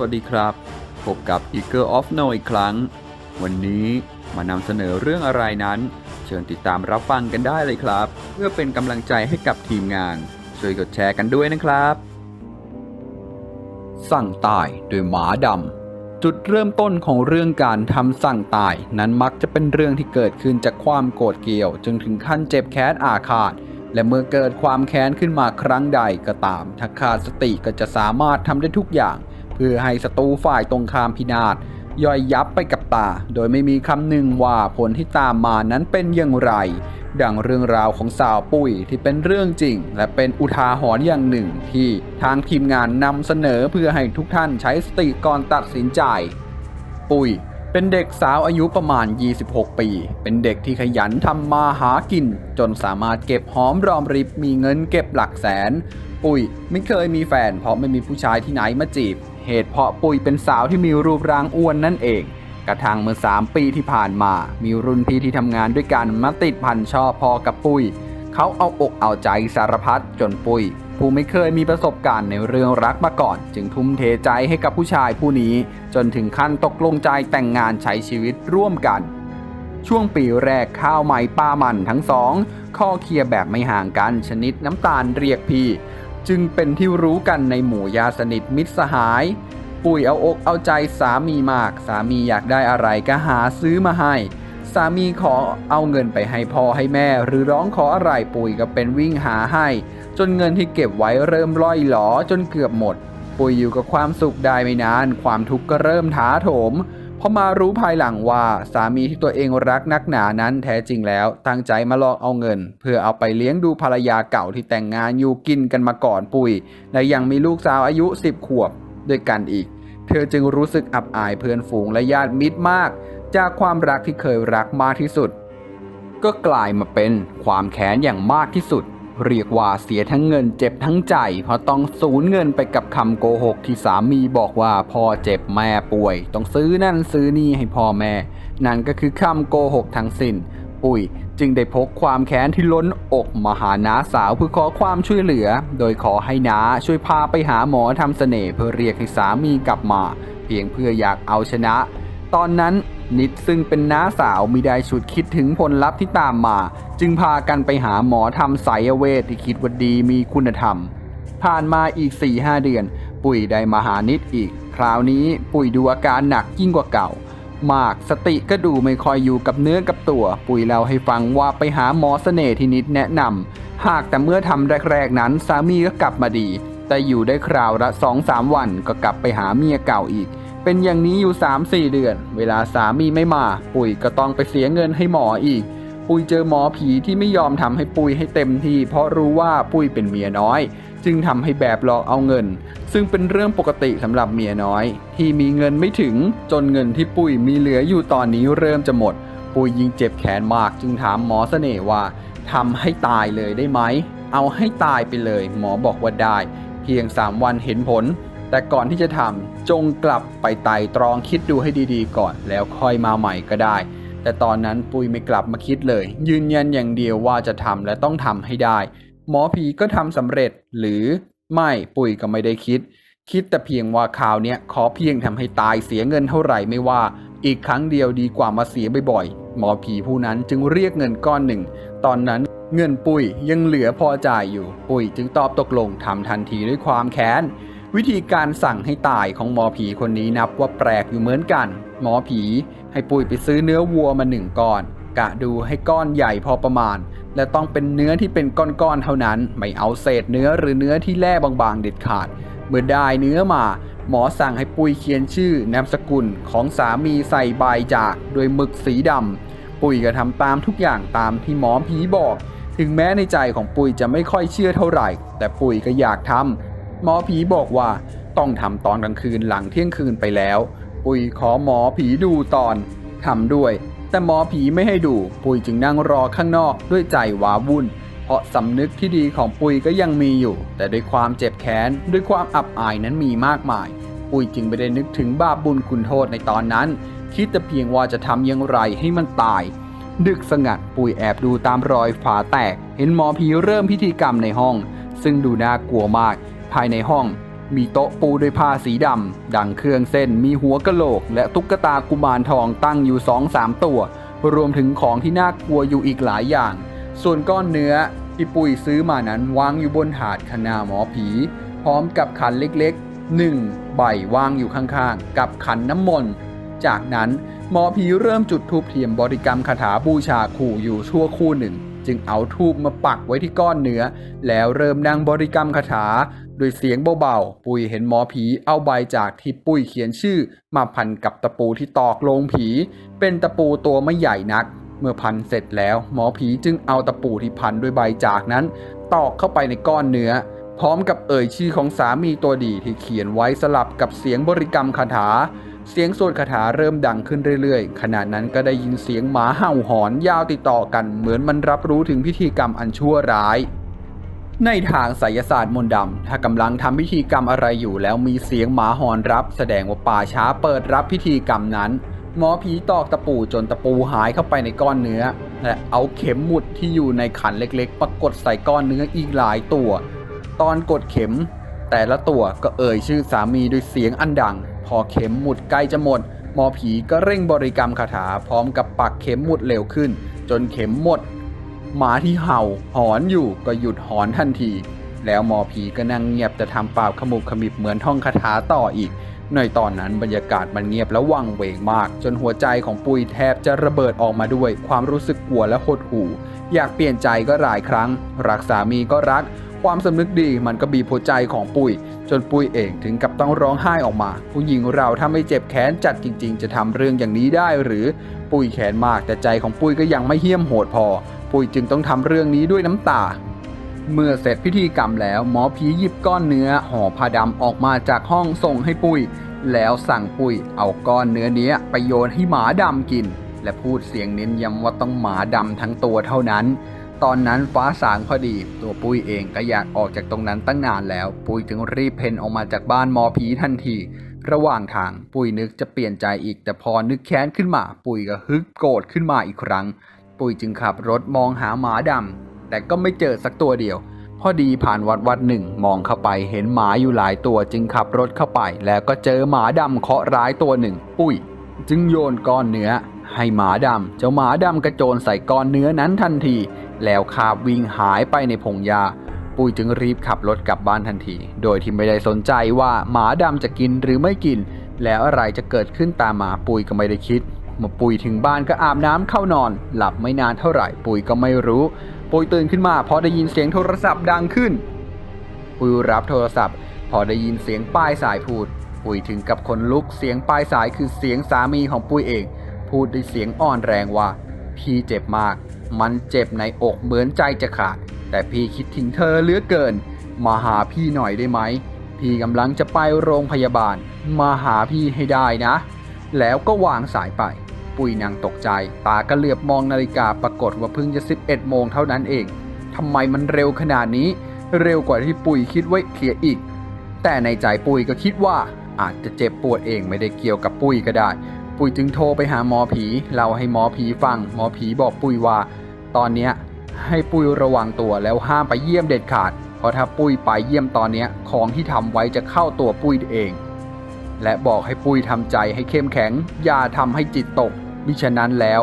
วัสดีครับ พบกับ Eagle of No อีกครั้ง วันนี้มานำเสนอเรื่องอะไรนั้น เชิญติดตามรับฟังกันได้เลยครับ เพื่อเป็นกำลังใจให้กับทีมงาน ช่วยกดแชร์กันด้วยนะครับ สั่งตายโดยหมาดำจุดเริ่มต้นของเรื่องการทำสั่งตายนั้นมักจะเป็นเรื่องที่เกิดขึ้นจากความโกรธเกรี่ยวจนถึงขั้นเจ็บแค้นอาฆาตและเมื่อเกิดความแค้นขึ้นมาครั้งใดก็ตาม ถ้าขาดสติก็จะสามารถทำได้ทุกอย่าง พื่อให้ศัตรูฝ่ายตรงข้ามพินาศย่อยยับไปกับตา โดยไม่มีคำหนึ่งว่าผลที่ตามมานั้นเป็นอย่างไร ดังเรื่องราวของสาวปุ้ยที่เป็นเรื่องจริง และเป็นอุทาหรณ์อย่างหนึ่งที่ทางทีมงานนำเสนอเพื่อให้ทุกท่านใช้สติก่อนตัดสินใจ ปุ้ยเป็นเด็กสาวอายุประมาณ 26 ปี เป็นเด็กที่ขยันทำมาหากิน จนสามารถเก็บหอมรอมริบมีเงินเก็บหลักแสน ปุ้ยไม่เคยมีแฟนเพราะไม่มีผู้ชายที่ไหนมาจีบเหตุเพราะปุยเป็นสาวที่มีรูปร่างอ้วนนั่นเอง กระทั่งเมื่อ 3 ปีที่ผ่านมา มีรุ่นพี่ที่ทำงานด้วยกันมาติดพันชอบพอกับปุย เขาเอาอกเอาใจสารพัดจนปุย ผู้ไม่เคยมีประสบการณ์ในเรื่องรักมาก่อน จึงทุ่มเทใจให้กับผู้ชายผู้นี้ จนถึงขั้นตกลงใจแต่งงานใช้ชีวิตร่วมกัน ช่วงปีแรกข้าวใหม่ป้ามันทั้งสองข้อเคลียร์แบบไม่ห่างกันชนิดน้ำตาลเรียกพี่ จึงเป็นที่รู้กันในหมู่ยาสนิทมิตรสหาย ปุ๋ยเอาอกเอาใจสามีมาก สามีอยากได้อะไรก็หาซื้อมาให้ สามีขอเอาเงินไปให้พ่อให้แม่ หรือร้องขออะไรปุ๋ยก็เป็นวิ่งหาให้ จนเงินที่เก็บไว้เริ่มล่อยหลอจนเกือบหมด ปุ๋ยอยู่กับความสุขได้ไม่นาน ความทุกข์ก็เริ่มถาโถม พอมารู้ภายหลังว่าสามีที่ตัวเองรักนักหนานั้นแท้จริงแล้วตั้งใจมาหลอกเอาเงิน เพื่อเอาไปเลี้ยงดูภรรยาเก่าที่แต่งงานอยู่กินกันมาก่อนปุ๋ยและยังมีลูกสาวอายุ 10 ขวบด้วยกันอีก เธอจึงรู้สึกอับอายเพื่อนฝูงและญาติมิตรมาก จากความรักที่เคยรักมากที่สุด ก็กลายมาเป็นความแค้นอย่างมากที่สุด เรียกว่าเสียทั้งเงินเจ็บทั้งใจ เพราะต้องสูญเงินไปกับคำโกหกที่สามีบอกว่าพ่อเจ็บแม่ป่วย ต้องซื้อนั่นซื้อนี่ให้พ่อแม่ นั่นก็คือคำโกหกทั้งสิ้นปุ้ยจึงได้พกความแค้นที่ล้นอกมาหาน้าสาวเพื่อขอความช่วยเหลือ โดยขอให้น้าช่วยพาไปหาหมอทำเสน่ห์เพื่อเรียกให้สามีกลับมา เพียงเพื่ออยากเอาชนะ ตอนนั้นนิดซึ่งเป็นน้าสาวมิได้ฉุดคิดถึงผลลัพธ์ที่ตามมา จึงพากันไปหาหมอทำไสยเวทที่คิดว่าดีมีคุณธรรม ผ่านมาอีก 4-5 เดือน ปุ๋ยได้มาหานิดอีก คราวนี้ปุ๋ยดูอาการหนักยิ่งกว่าเก่า มากสติก็ดูไม่ค่อยอยู่กับเนื้อกับตัว ปุ๋ยเล่าให้ฟังว่าไปหาหมอเสน่ห์ที่นิดแนะนำหากแต่เมื่อทำแรกๆนั้นสามีก็กลับมาดี แต่อยู่ได้คราวละสองสามวันก็กลับไปหาเมียเก่าอีกเป็นอย่างนี้อยู่ 3-4 เดือน เวลาสามีไม่มา ปุ๋ยก็ต้องไปเสียเงินให้หมออีก ปุยเจอหมอผีที่ไม่ยอมทำให้ปุยให้เต็มที่ เพราะรู้ว่าปุยเป็นเมียน้อย จึงทำให้แบบหลอกเอาเงิน ซึ่งเป็นเรื่องปกติสำหรับเมียน้อย ที่มีเงินไม่ถึงจนเงินที่ปุยมีเหลืออยู่ตอนนี้เริ่มจะหมด ปุยยิงเจ็บแขนมากจึงถามหมอเสน่ห์ว่าทำให้ตายเลยได้ไหมเอาให้ตายไปเลย หมอบอกว่าได้ เพียง 3 วันเห็นผล แต่ก่อนที่จะทำจงกลับไปไต่ตรองคิดดูให้ดีๆ ก่อน แล้วค่อยมาใหม่ก็ได้ แต่ตอนนั้นปุยไม่กลับมาคิดเลย ยืนยันอย่างเดียวว่าจะทำและต้องทำให้ได้ หมอผีก็ทำสำเร็จหรือไม่ปุยก็ไม่ได้คิด คิดแต่เพียงว่าคราวเนี้ยขอเพียงทำให้ตายเสียเงินเท่าไหร่ไม่ว่า อีกครั้งเดียวดีกว่ามาเสียบ่อยๆ หมอผีผู้นั้นจึงเรียกเงินก้อนหนึ่ง ตอนนั้นเงินปุยยังเหลือพอจ่ายอยู่ ปุยจึงตอบตกลงทำทันทีด้วยความแค้น วิธีการสั่งให้ตายของหมอผีคนนี้นับว่าแปลกอยู่เหมือนกัน หมอผีให้ปุยไปซื้อเนื้อวัวมาหนึ่งก้อน กะดูให้ก้อนใหญ่พอประมาณ และต้องเป็นเนื้อที่เป็นก้อนๆเท่านั้น ไม่เอาเศษเนื้อหรือเนื้อที่แล่บางๆเด็ดขาด เมื่อได้เนื้อมา หมอสั่งให้ปุยเขียนชื่อนามสกุลของสามีใส่ใบจากโดยหมึกสีดำปุยก็ทำตามทุกอย่างตามที่หมอผีบอก ถึงแม้ในใจของปุยจะไม่ค่อยเชื่อเท่าไหร่ แต่ปุยก็อยากทำ หมอผีบอกว่า ต้องทำตอนกลางคืนหลังเที่ยงคืนไปแล้ว ปุยขอหมอผีดูตอนทำด้วย แต่หมอผีไม่ให้ดู ปุยจึงนั่งรอข้างนอกด้วยใจหวาวุ่น เพราะสำนึกที่ดีของปุยก็ยังมีอยู่ แต่ด้วยความเจ็บแค้นด้วยความอับอายนั้นมีมากมาย ปุยจึงไม่ได้นึกถึงบาปบุญคุณโทษในตอนนั้น คิดแต่เพียงว่าจะทำอย่างไรให้มันตายดึกสงัดปุยแอบดูตามรอยฝาแตก เห็นหมอผีเริ่มพิธีกรรมในห้อง ซึ่งดูน่ากลัวมาก ภายในห้อง มีโต๊ะปูด้วยผ้าสีดำ ดังเครื่องเส้น มีหัวกะโหลก และตุ๊กตากุมารทองตั้งอยู่สองสามตัว รวมถึงของที่น่ากลัวอยู่อีกหลายอย่าง ส่วนก้อนเนื้อที่ปุ้ยซื้อมานั้นวางอยู่บนถาดขนาหมอผี พร้อมกับขันเล็กๆหนึ่งใบวางอยู่ข้างๆ กับขันน้ำมนต์จากนั้นหมอผีเริ่มจุดธูปเทียมบริกรรมคาถาบูชาขู่อยู่ชั่วคู่หนึ่ง จึงเอาธูปมาปักไว้ที่ก้อนเนื้อ แล้วเริ่มนั่งบริกรรมคาถา โดยเสียงเบาๆ ปุ้ยเห็นหมอผีเอาใบจากที่ปุ้ยเขียนชื่อ มาพันกับตะปูที่ตอกลงผี เป็นตะปูตัวไม่ใหญ่นัก เมื่อพันเสร็จแล้ว หมอผีจึงเอาตะปูที่พันด้วยใบจากนั้น ตอกเข้าไปในก้อนเนื้อ พร้อมกับเอ่ยชื่อของสามีตัวดีที่เขียนไว้สลับกับเสียงบริกรรมคาถา เสียงสวดคาถาเริ่มดังขึ้นเรื่อยๆ ขณะนั้นก็ได้ยินเสียงหมาเห่าหอนยาวติดต่อกัน เหมือนมันรับรู้ถึงพิธีกรรมอันชั่วร้าย ในทางไสยศาสตร์มนต์ดำ ถ้ากำลังทำพิธีกรรมอะไรอยู่แล้วมีเสียงหมาหอนรับ แสดงว่าป่าช้าเปิดรับพิธีกรรมนั้น หมอผีตอกตะปูจนตะปูหายเข้าไปในก้อนเนื้อ และเอาเข็มหมุดที่อยู่ในขันเล็กๆ ปรากฏใส่ก้อนเนื้ออีกหลายตัว ตอนกดเข็ม แต่ละตัวก็เอ่ยชื่อสามีด้วยเสียงอันดัง พอเข็มหมุดใกล้จะหมด หมอผีก็เร่งบริกรรมคาถาพร้อมกับปักเข็มหมุดเร็วขึ้น จนเข็มหมด หมาที่เห่าหอนอยู่ก็หยุดหอนทันที แล้วหมอผีก็นั่งเงียบแต่ทำปากขมุบขมิบเหมือนท่องคาถาต่ออีก ในตอนนั้นบรรยากาศมันเงียบและวังเวงมาก จนหัวใจของปุยแทบจะระเบิดออกมาด้วย ความรู้สึกกลัวและหดหู่ อยากเปลี่ยนใจก็หลายครั้ง รักสามีก็รัก ความสำนึกดีมันก็บีบหัวใจของปุยจนปุยเองถึงกับต้องร้องไห้ออกมา ผู้หญิงเราถ้าไม่เจ็บแค้นจัดจริง ๆ จะทำเรื่องอย่างนี้ได้หรือ ปุยแขนมากแต่ใจของปุยก็ยังไม่เหี้ยมโหดพอ ปุยจึงต้องทำเรื่องนี้ด้วยน้ำตา เมื่อเสร็จพิธีกรรมแล้วหมอผีหยิบก้อนเนื้อห่อผ้าดำออกมาจากห้องส่งให้ปุย แล้วสั่งปุยเอาก้อนเนื้อเนี้ยไปโยนให้หมาดำกิน และพูดเสียงเน้นย้ำว่าต้องหมาดำทั้งตัวเท่านั้นตอนนั้นฟ้าสางพอดี ตัวปุ้ยเองก็อยากออกจากตรงนั้นตั้งนานแล้ว ปุ้ยจึงรีบเพนออกมาจากบ้านหมอผีทันที ระหว่างทางปุ้ยนึกจะเปลี่ยนใจอีก แต่พอนึกแค้นขึ้นมา ปุ้ยก็ฮึกโกรธขึ้นมาอีกครั้ง ปุยจึงขับรถมองหาหมาดำแต่ก็ไม่เจอสักตัวเดียว พอดีผ่านวัดวัดหนึ่งมองเข้าไปเห็นหมาอยู่หลายตัวจึงขับรถเข้าไป แล้วก็เจอหมาดำเคาะร้ายตัวหนึ่ง ปุยจึงโยนก้อนเนื้อ ให้หมาดำเจ้าหมาดำกระโจนใส่ก้อนเนื้อนั้นทันที แล้วคาบวิ่งหายไปในพงหญ้าปุยจึงรีบขับรถกลับบ้านทันที โดยที่ไม่ได้สนใจว่าหมาดำจะกินหรือไม่กิน แล้วอะไรจะเกิดขึ้นตามมาปุยก็ไม่ได้คิด เมื่อปุยถึงบ้านก็อาบน้ำเข้านอน หลับไม่นานเท่าไหร่ปุยก็ไม่รู้ ปุยตื่นขึ้นมาพอได้ยินเสียงโทรศัพท์ดังขึ้น ปุยรับโทรศัพท์ พอได้ยินเสียงป้ายสายพูด ปุยถึงกับคนลุกเสียงปลายสายคือเสียงสามีของปุยเอง พูดด้วยเสียงอ่อนแรงว่า พี่เจ็บมาก มันเจ็บในอกเหมือนใจจะขาด แต่พี่คิดถึงเธอเหลือเกิน มาหาพี่หน่อยได้ไหมพี่กำลังจะไปโรงพยาบาล มาหาพี่ให้ได้นะ แล้วก็วางสายไป ปุยนางตกใจ ตาก็เหลือบมองนาฬิกาปรากฏว่าเพิ่งจะ 11 โมงเท่านั้นเองทำไมมันเร็วขนาดนี้ เร็วกว่าที่ปุยคิดไว้เคลียร์อีก แต่ในใจปุยก็คิดว่าอาจจะเจ็บปวดเองไม่ได้เกี่ยวกับปุยก็ได้ ปุยจึงโทรไปหาหมอผีเล่าให้หมอผีฟัง หมอผีบอกปุยว่า ตอนเนี้ให้ปุยระวังตัวแล้วห้ามไปเยี่ยมเด็ดขาด เพราะถ้าปุยไปเยี่ยมตอนเนี้ของที่ทำไว้จะเข้าตัวปุยเอง และบอกให้ปุ้ยทำใจให้เข้มแข็ง อย่าทำให้จิตตก มิฉะนั้นแล้ว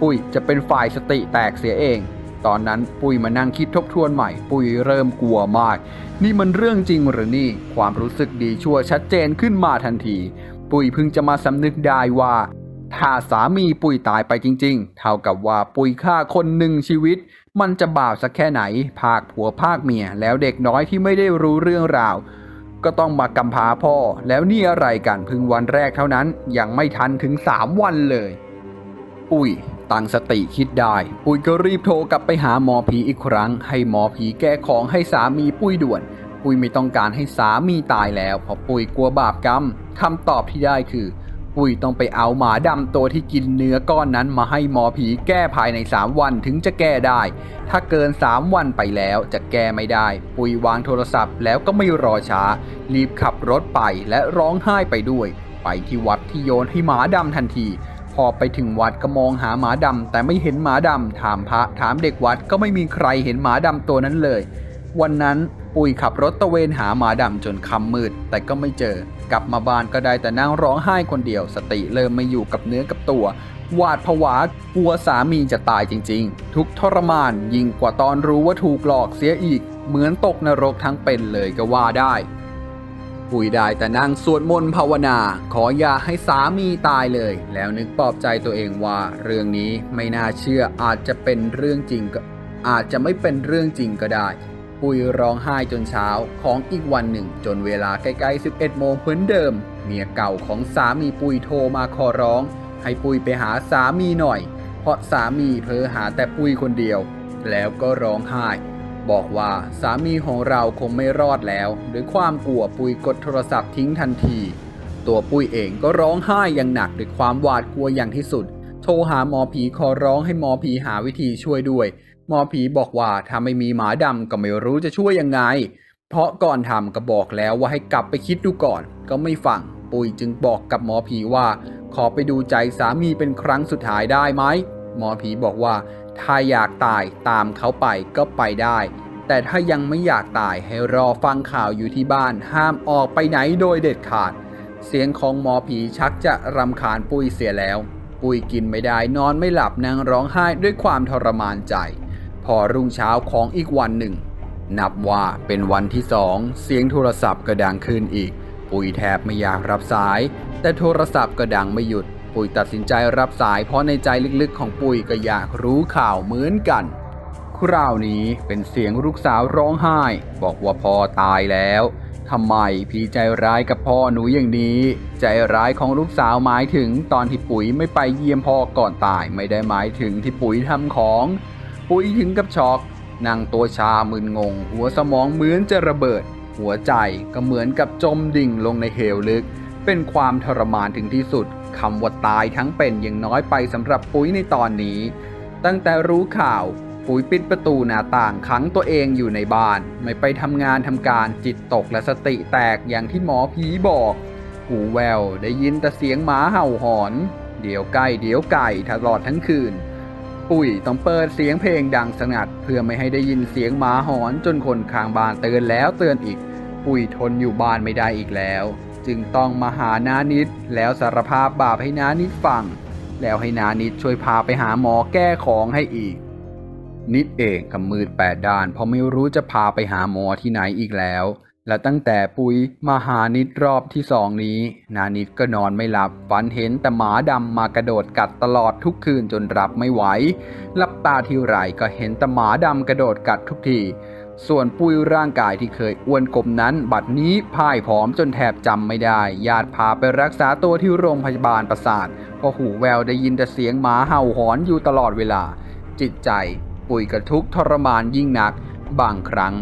ปุ้ยจะเป็นฝ่ายสติแตกเสียเอง ตอนนั้นปุ้ยมานั่งคิดทบทวนใหม่ ปุ้ยเริ่มกลัวมาก นี่มันเรื่องจริงหรือนี่ ความรู้สึกดีชั่วชัดเจนขึ้นมาทันที ปุ้ยเพิ่งจะมาสำนึกได้ว่า ถ้าสามีปุ้ยตายไปจริง ๆ เท่ากับว่าปุ้ยฆ่าคนหนึ่งชีวิต มันจะบาปสักแค่ไหน ภาคผัวภาคเมียแล้วเด็กน้อยที่ไม่ได้รู้เรื่องราว ก็ต้องมากำพาพ่อ แล้วนี่อะไรกันพึ่งวันแรกเท่านั้น ยังไม่ทันถึง 3 วันเลยปุ้ยตั้งสติคิดได้ ปุ้ยก็รีบโทรกลับไปหาหมอผีอีกครั้ง ให้หมอผีแก้ของให้สามีปุ้ยด่วน ปุ้ยไม่ต้องการให้สามีตายแล้วเพราะปุ้ยกลัวบาปกรรมคำตอบที่ได้คือ ปุ้ยต้องไปเอาหมาดำตัวที่กินเนื้อก้อนนั้นมาให้หมอผีแก้ภายใน 3 วันถึงจะแก้ได้ ถ้าเกิน 3 วันไปแล้วจะแก้ไม่ได้ ปุ้ยวางโทรศัพท์แล้วก็ไม่รอช้า รีบขับรถไปและร้องไห้ไปด้วย ไปที่วัดที่โยนให้หมาดำทันทีพอไปถึงวัดก็มองหาหมาดำแต่ไม่เห็นหมาดำถามพระถามเด็กวัดก็ไม่มีใครเห็นหมาดำตัวนั้นเลย วันนั้น ปุยขับรถตะเวนหาหมาดำจนค่ำมืด แต่ก็ไม่เจอกลับมาบ้านก็ได้แต่นั่งร้องไห้คนเดียว สติเริ่มไม่อยู่กับเนื้อกับตัว หวาดผวากลัวสามีจะตายจริง ๆ ทุกทรมานยิ่งกว่าตอนรู้ว่าถูกหลอกเสียอีก เหมือนตกนรกทั้งเป็นเลยก็ว่าได้ปุยได้แต่นั่งสวดมนต์ภาวนา ขออย่าให้สามีตายเลย แล้วนึกปลอบใจตัวเองว่าเรื่องนี้ไม่น่าเชื่ออาจจะเป็นเรื่องจริงก็อาจจะไม่เป็นเรื่องจริงก็ได้ ปุยร้องไห้จนเช้าของอีกวันหนึ่ง จนเวลาใกล้ๆ 11 โมงเหมือนเดิม เมียเก่าของสามีปุยโทรมาขอร้อง ให้ปุยไปหาสามีหน่อย เพราะสามีเพ้อหาแต่ปุยคนเดียว แล้วก็ร้องไห้ บอกว่าสามีของเราคงไม่รอดแล้วด้วยความกลัวปุยกดโทรศัพท์ทิ้งทันที ตัวปุยเองก็ร้องไห้อย่างหนักด้วยความหวาดกลัวอย่างที่สุด โทรหาหมอผีขอร้องให้หมอผีหาวิธีช่วยด้วย หมอผีบอกว่าถ้าไม่มีหมาดำก็ไม่รู้จะช่วยยังไง เพราะก่อนทำก็บอกแล้วว่าให้กลับไปคิดดูก่อน ก็ไม่ฟังปุยจึงบอกกับหมอผีว่า ขอไปดูใจสามีเป็นครั้งสุดท้ายได้ไหมหมอผีบอกว่า ถ้าอยากตายตามเขาไปก็ไปได้ แต่ถ้ายังไม่อยากตายให้รอฟังข่าวอยู่ที่บ้าน ห้ามออกไปไหนโดยเด็ดขาด เสียงของหมอผีชักจะรำคาญปุ้ยเสียแล้ว ปุ้ยกินไม่ได้นอนไม่หลับนางร้องไห้ด้วยความทรมานใจ พอรุ่งเช้าของอีกวันหนึ่ง นับว่าเป็นวันที่สองเสียงโทรศัพท์ก็ดังขึ้นอีก ปุยแทบไม่อยากรับสาย แต่โทรศัพท์ก็ดังไม่หยุด ปุยตัดสินใจรับสายเพราะในใจลึกๆของปุยก็อยากรู้ข่าวเหมือนกัน คราวนี้เป็นเสียงลูกสาวร้องไห้ บอกว่าพ่อตายแล้วทำไมพี่ใจร้ายกับพ่อหนูอย่างนี้ ใจร้ายของลูกสาวหมายถึงตอนที่ปุ๋ยไม่ไปเยี่ยมพ่อก่อนตายไม่ได้หมายถึงที่ปุ๋ยทำของ ปุ๋ยถึงกับช็อกนั่งตัวชามึนงง หัวสมองเหมือนจะระเบิด หัวใจก็เหมือนกับจมดิ่งลงในเหวลึก เป็นความทรมานถึงที่สุดคำว่าตายทั้งเป็นยังน้อยไปสำหรับปุ๋ยในตอนนี้ ตั้งแต่รู้ข่าวปุ๋ยปิดประตูหน้าต่างขังตัวเองอยู่ในบ้าน ไม่ไปทำงานทำการจิตตกและสติแตกอย่างที่หมอผีบอก หูแววได้ยินแต่เสียงหมาเห่าหอน เดี๋ยวไก่เดี๋ยวไก่ตลอดทั้งคืน ปุ๋ยต้องเปิดเสียงเพลงดังสงัด เพื่อไม่ให้ได้ยินเสียงหมาหอนจนคนข้างบ้านเตือนแล้วเตือนอีก ปุ๋ยทนอยู่บ้านไม่ได้อีกแล้ว จึงต้องมาหานานิดแล้วสารภาพบาปให้นานิดฟัง แล้วให้นานิดช่วยพาไปหาหมอแก้ของให้อีก นิดเองกับมืดแปดด้านเพราะไม่รู้จะพาไปหาหมอที่ไหนอีกแล้ว และตั้งแต่ปุยมาหานิดรอบที่สองนี้ นานิดก็นอนไม่หลับฝันเห็นแต่หมาดำมากระโดดกัดตลอดทุกคืนจนรับไม่ไหวหลับตาทีไรก็เห็นแต่หมาดำกระโดดกัดทุกทีส่วนปุยร่างกายที่เคยอ้วนกลมนั้น บัดนี้พ่ายผอมจนแทบจำไม่ได้ ญาติพาไปรักษาตัวที่โรงพยาบาลประสาทเพราะหูแววได้ยินแต่เสียงหมาเห่าหอนอยู่ตลอดเวลา จิตใจ ปุ๋ยกระทุกทรมานยิ่งนัก บางครั้ง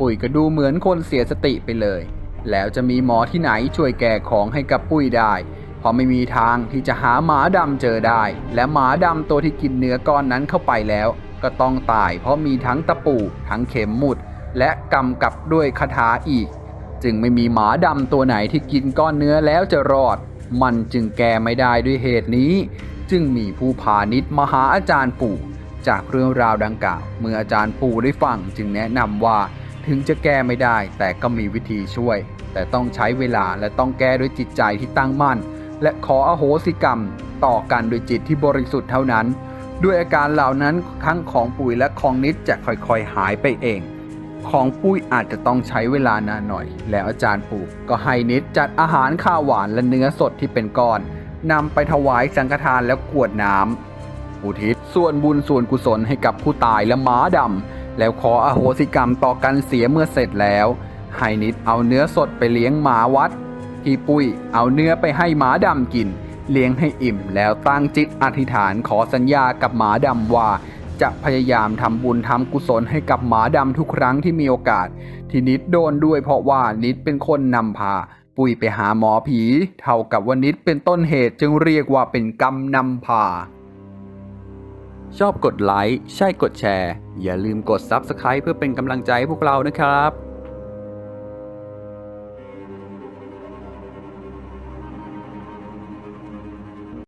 ปุ๋ยก็ดูเหมือนคนเสียสติไปเลย แล้วจะมีหมอที่ไหนช่วยแก้ของให้กับปุ้ยได้ เพราะไม่มีทางที่จะหาหมาดำเจอได้ และหมาดำตัวที่กินเนื้อก้อนนั้นเข้าไปแล้ว ก็ต้องตายเพราะมีทั้งตะปูทั้งเข็มหมุด และกำกับด้วยคาถาอีก จึงไม่มีหมาดำตัวไหนที่กินก้อนเนื้อแล้วจะรอด มันจึงแก้ไม่ได้ด้วยเหตุนี้ จึงมีผู้พาณิชย์มาหาอาจารย์ปู่จากเรื่องราวดังกล่าว เมื่ออาจารย์ปู่ได้ฟังจึงแนะนำว่า ถึงจะแก้ไม่ได้ แต่ก็มีวิธีช่วย แต่ต้องใช้เวลาและต้องแก้ด้วยจิตใจที่ตั้งมั่น และขออโหสิกรรม ต่อกันโดยจิตที่บริสุทธิ์เท่านั้น ด้วยอาการเหล่านั้นทั้งของปุ๋ยและของนิดจะค่อยๆหายไปเอง ของปุ้ยอาจจะต้องใช้เวลานานหน่อย แล้วอาจารย์ปู่ก็ให้นิดจัดอาหารข้าวหวานและเนื้อสดที่เป็นก้อนนำไปถวายสังฆทานแล้วกวดน้ำอุทิศส่วนบุญส่วนกุศลให้กับผู้ตายและหมาดำ แล้วขออโหสิกรรมต่อกันเสียเมื่อเสร็จแล้ว ให้นิดเอาเนื้อสดไปเลี้ยงหมาวัดที่ปุ้ยเอาเนื้อไปให้หมาดำกิน เลี้ยงให้อิ่มแล้วตั้งจิตอธิษฐานขอสัญญากับหมาดำว่า จะพยายามทำบุญทำกุศลให้กับหมาดำทุกครั้งที่มีโอกาส ที่นิดโดนด้วยเพราะว่านิดเป็นคนนำพาปุ้ยไปหาหมอผี เท่ากับว่านิดเป็นต้นเหตุจึงเรียกว่าเป็นกรรมนำพา ชอบกดไลค์ ใช่กดแชร์ อย่าลืมกด Subscribe เพื่อเป็นกำลังใจให้พวกเรานะครับ